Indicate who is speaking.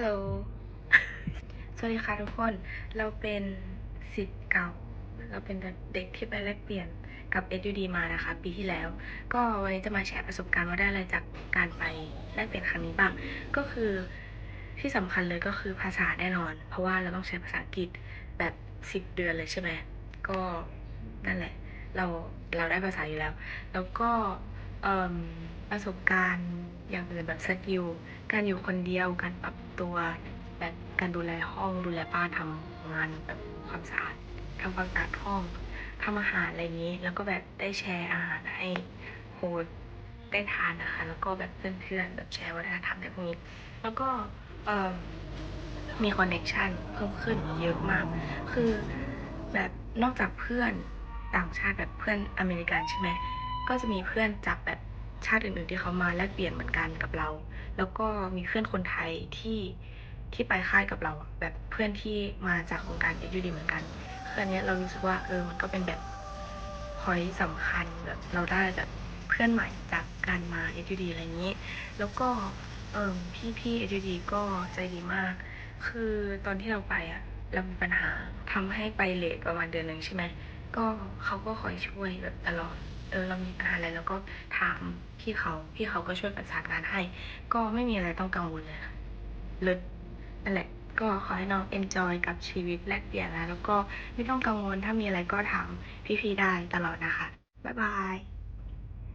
Speaker 1: ฮัลโหลสวัสดีค่ะทุกคน เราเป็นศิษย์เก่า เราเป็นเด็กที่ไปแลกเปลี่ยนกับ SUD มานะคะ ปีที่แล้ว ก็วันนี้จะมาแชร์ประสบการณ์ว่าได้อะไรจากการไปแลกเปลี่ยนครั้งนี้บ้าง ก็คือที่สำคัญเลยก็คือภาษาแน่นอน เพราะว่าเราต้องใช้ภาษาอังกฤษแบบ10เดือนเลยใช่ไหม ก็นั่นแหละ เราเราได้ภาษาอยู่แล้ว แล้วก็ ประสบการณ์อย่างอื่นแบบสกิลการอยู่คนเดียวการปรับตัวแบบการดูแลห้องดูแลบ้านทำงานแบบความสะอาดทำความสะอาดห้องทำอาหารอะไรอย่างนี้ แล้วก็แบบได้แชร์อาหารให้โฮสได้ทานนะคะแล้วก็แบบเพื่อนๆแบบแชร์วัฒนธรรมอะไรพวกนี้ แล้วก็เมีคอนเนคชันเพิ่มขึ้นเยอะมาก คือแบบนอกจากเพื่อนต่างชาติแบบเพื่อนอเมริกันใช่ไหม ก็จะมีเพื่อนจากแบบชาติอื่นๆที่เขามาแลกเปลี่ยนเหมือนกันกับเรา แล้วก็มีเพื่อนคนไทยที่ที่ไปค่ายกับเราแบบเพื่อนที่มาจากโครงการ SUD เหมือนกันคืออันเนี้ยเรารู้สึกว่าเออมันก็เป็นแบบพอยสำคัญแบบเราได้แบบเพื่อนใหม่จากการมา SUD อะไรอย่างนี้ แล้วก็เออพี่พี่ SUD ก็ใจดีมาก คือตอนที่เราไปอะเรามีปัญหาทำให้ไปเลทประมาณเดือนหนึ่งใช่ไหมก็เขาก็คอยช่วยแบบตลอด เออเรามีปัญหาอะไรแล้วก็ถามพี่เขาพี่เขาก็ช่วยประสานงานให้ ก็ไม่มีอะไรต้องกังวลเลยค่ะเลิศนั่นแหละก็ขอให้น้อง enjoy กับชีวิตแลกเปลี่ยนนะแล้วก็ไม่ต้องกังวลถ้ามีอะไรก็ถามพี่ๆได้ตลอดนะคะบ๊ายบาย